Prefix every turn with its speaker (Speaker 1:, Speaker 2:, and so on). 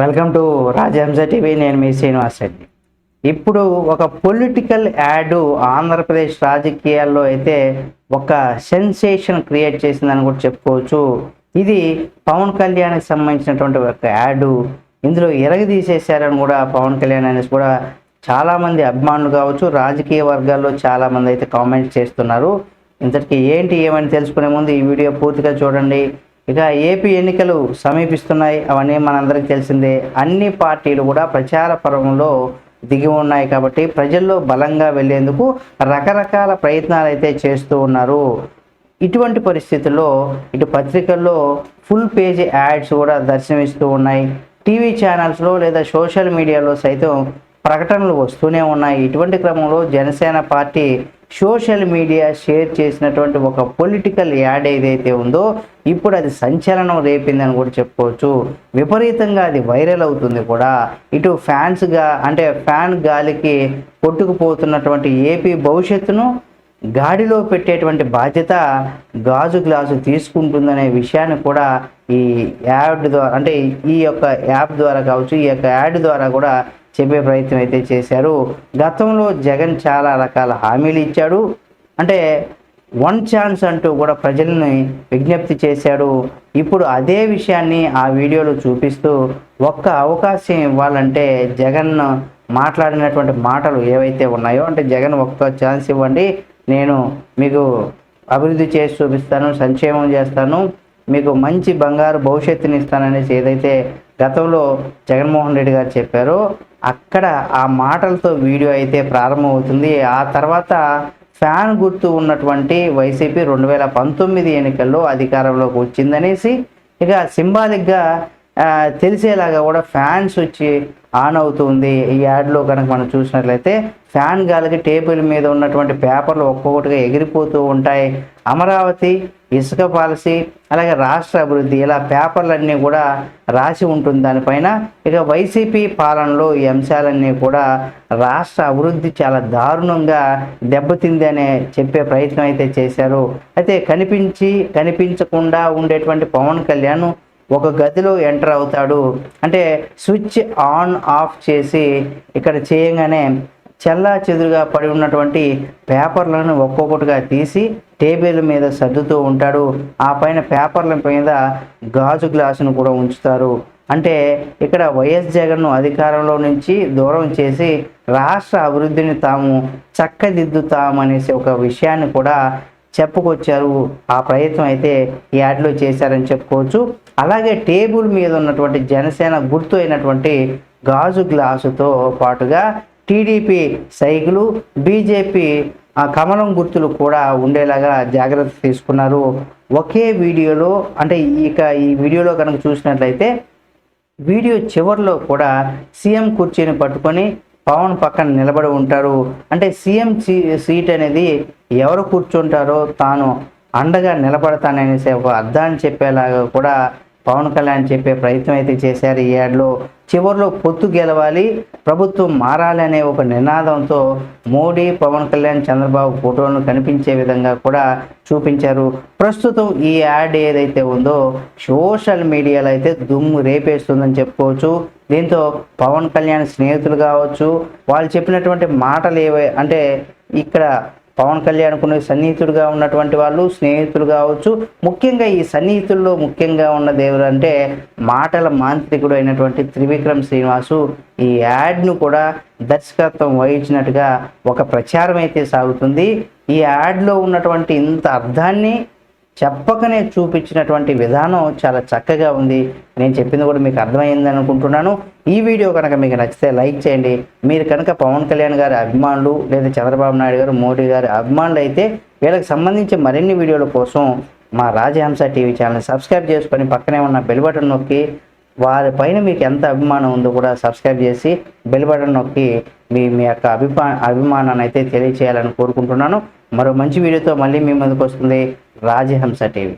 Speaker 1: Welcome to రాజహంస TV నేను మీ శ్రీనివాస్ రెడ్డి. ఇప్పుడు ఒక పొలిటికల్ యాడ్ ఆంధ్రప్రదేశ్ రాజకీయాల్లో అయితే ఒక సెన్సేషన్ క్రియేట్ చేసిందని కూడా చెప్పుకోవచ్చు. ఇది పవన్ కళ్యాణ్కి సంబంధించినటువంటి ఒక యాడ్. ఇందులో ఎరగదీసేశారని కూడా పవన్ కళ్యాణ్ అనేసి కూడా చాలామంది అభిమానులు కావచ్చు రాజకీయ వర్గాల్లో చాలామంది అయితే కామెంట్ చేస్తున్నారు. ఇంతటికి ఏంటి ఏమని తెలుసుకునే ముందు ఈ వీడియో పూర్తిగా చూడండి. ఇక ఏపీ ఎన్నికలు సమీపిస్తున్నాయి. అవన్నీ మనందరికీ తెలిసిందే. అన్ని పార్టీలు కూడా ప్రచార పర్వంలో దిగి ఉన్నాయి కాబట్టి ప్రజల్లో బలంగా వెళ్ళేందుకు రకరకాల ప్రయత్నాలు అయితే చేస్తూ ఉన్నారు. ఇటువంటి పరిస్థితుల్లో ఇటు పత్రికల్లో ఫుల్ పేజ్ యాడ్స్ కూడా దర్శనమిస్తూ ఉన్నాయి. టీవీ ఛానల్స్లో లేదా సోషల్ మీడియాలో సైతం ప్రకటనలు వస్తూనే ఉన్నాయి. ఇటువంటి క్రమంలో Janasena party social media share చేసినటువంటి ఒక పొలిటికల్ యాడ్ ఏదైతే ఉందో ఇప్పుడు అది సంచలనం రేపిందని కూడా చెప్పుకోవచ్చు. విపరీతంగా అది వైరల్ అవుతుంది కూడా. ఇటు ఫ్యాన్స్గా అంటే ఫ్యాన్ గాలికి కొట్టుకుపోతున్నటువంటి ఏపీ భవిష్యత్తును గాడిలో పెట్టేటువంటి బాధ్యత గాజు గ్లాసు తీసుకుంటుందనే విషయాన్ని కూడా ఈ యాడ్ ద్వారా అంటే ఈ యొక్క యాప్ ద్వారా కావచ్చు ఈ యొక్క యాడ్ ద్వారా కూడా చెప్పే ప్రయత్నం అయితే చేశారు. గతంలో జగన్ చాలా రకాల హామీలు ఇచ్చాడు. అంటే వన్ ఛాన్స్ అంటూ కూడా ప్రజల్ని విజ్ఞప్తి చేశాడు. ఇప్పుడు అదే విషయాన్ని ఆ వీడియోలో చూపిస్తూ ఒక్క అవకాశం ఇవ్వాలంటే జగన్ మాట్లాడినటువంటి మాటలు ఏవైతే ఉన్నాయో అంటే జగన్ ఒక్క ఛాన్స్ ఇవ్వండి. నేను మీకు అభివృద్ధి చేసి చూపిస్తాను సంక్షేమం చేస్తాను మీకు మంచి బంగారు భవిష్యత్తుని ఇస్తాననేసి ఏదైతే గతంలో జగన్మోహన్ రెడ్డి గారు చెప్పారో అక్కడ ఆ మాటలతో వీడియో అయితే ప్రారంభమవుతుంది. ఆ తర్వాత ఫ్యాన్ గుర్తు ఉన్నటువంటి వైసీపీ రెండు వేల పంతొమ్మిది ఎన్నికల్లో అధికారంలోకి వచ్చిందనేసి ఇక సింబాలిక్గా తెలిసేలాగా కూడా ఫ్యాన్స్ వచ్చి ఆన్ అవుతుంది. ఈ యాడ్లో కనుక మనం చూసినట్లయితే ఫ్యాన్ గాలికి టేబుల్ మీద ఉన్నటువంటి పేపర్లు ఒక్కొక్కటిగా ఎగిరిపోతూ ఉంటాయి. అమరావతి ఇసుక పాలసీ అలాగే రాష్ట్ర అభివృద్ధి ఇలా పేపర్లన్నీ కూడా రాసి ఉంటుంది. దానిపైన ఇక వైసీపీ పాలనలో ఈ అంశాలన్నీ కూడా రాష్ట్ర అభివృద్ధి చాలా దారుణంగా దెబ్బతింది అనే చెప్పే ప్రయత్నం అయితే చేశారు. అయితే కనిపించి కనిపించకుండా ఉండేటువంటి పవన్ కళ్యాణ్ ఒక గదిలో ఎంటర్ అవుతాడు. అంటే స్విచ్ ఆన్ ఆఫ్ చేసి ఇక్కడ చేయగానే చెల్లా చెదురుగా పడి ఉన్నటువంటి పేపర్లను ఒక్కొక్కటిగా తీసి టేబుల్ మీద సర్దుతూ ఉంటాడు. ఆ పైన పేపర్ల మీద గాజు గ్లాసును కూడా ఉంచుతారు. అంటే ఇక్కడ వైఎస్ జగన్ను అధికారంలో నుంచి దూరం చేసి రాష్ట్ర అభివృద్ధిని తాము చక్కదిద్దుతామనేసి ఒక విషయాన్ని కూడా చెప్పుకొచ్చారు. ఆ ప్రయత్నం అయితే ఈ యాడ్లో చేశారని చెప్పుకోవచ్చు. అలాగే టేబుల్ మీద ఉన్నటువంటి జనసేన గుర్తు అయినటువంటి గాజు గ్లాసుతో పాటుగా టీడీపీ సైకిలు బీజేపీ ఆ కమలం గుర్తులు కూడా ఉండేలాగా జాగ్రత్త తీసుకున్నారు. ఒకే వీడియోలో అంటే ఇక ఈ వీడియోలో కనుక చూసినట్లయితే వీడియో చివరిలో కూడా సీఎం కుర్చీని పట్టుకొని పవన్ పక్కన నిలబడి ఉంటారు. అంటే సీఎం సీట్ అనేది ఎవరు కూర్చుంటారో తాను అండగా నిలబడతాననేసి ఒక అర్థాన్ని చెప్పేలాగా కూడా పవన్ కళ్యాణ్ చెప్పే ప్రయత్నం అయితే చేశారు ఈ యాడ్లో. చివరిలో పొత్తు గెలవాలి ప్రభుత్వం మారాలి అనే ఒక నినాదంతో మోడీ పవన్ కళ్యాణ్ చంద్రబాబు ఫోటోలను కనిపించే విధంగా కూడా చూపించారు. ప్రస్తుతం ఈ యాడ్ ఏదైతే ఉందో సోషల్ మీడియాలో అయితే దుమ్ము రేపేస్తుందని చెప్పుకోవచ్చు. దీంతో పవన్ కళ్యాణ్ స్నేహితులు కావచ్చు. వాళ్ళు చెప్పినటువంటి మాటలు ఏవై అంటే ఇక్కడ పవన్ కళ్యాణ్ సన్నిహితుడుగా ఉన్నటువంటి వాళ్ళు స్నేహితులు కావచ్చు. ముఖ్యంగా ఈ సన్నిహితుల్లో ముఖ్యంగా ఉన్నది ఎవరంటే మాటల మాంత్రికుడు అయినటువంటి త్రివిక్రమ్ శ్రీనివాసు. ఈ యాడ్ను కూడా దర్శకత్వం వహించినట్టుగా ఒక ప్రచారం అయితే సాగుతుంది. ఈ యాడ్లో ఉన్నటువంటి ఇంత అర్థాన్ని చెప్పకనే చూపించినటువంటి విధానం చాలా చక్కగా ఉంది. నేను చెప్పింది కూడా మీకు అర్థమైంది అనుకుంటున్నాను. ఈ వీడియో కనుక మీకు నచ్చితే లైక్ చేయండి. మీరు కనుక పవన్ కళ్యాణ్ గారి అభిమానులు లేదా చంద్రబాబు నాయుడు గారు మోడీ గారి అభిమానులు అయితే వీళ్ళకి సంబంధించి మరిన్ని వీడియోల కోసం మా రాజహంస టీవీ ఛానల్ సబ్స్క్రైబ్ చేసుకొని పక్కనే ఉన్న బెల్ బటన్ నొక్కి వారిపైన మీకు ఎంత అభిమానం ఉందో కూడా సబ్స్క్రైబ్ చేసి బెల్ బటన్ నొక్కి మీ మీ యొక్క అభిమా అభిమానాన్ని అయితే తెలియచేయాలని కోరుకుంటున్నాను. మరో మంచి వీడియోతో మళ్ళీ మీ ముందుకు వస్తుంది. రాజహంస టీవీ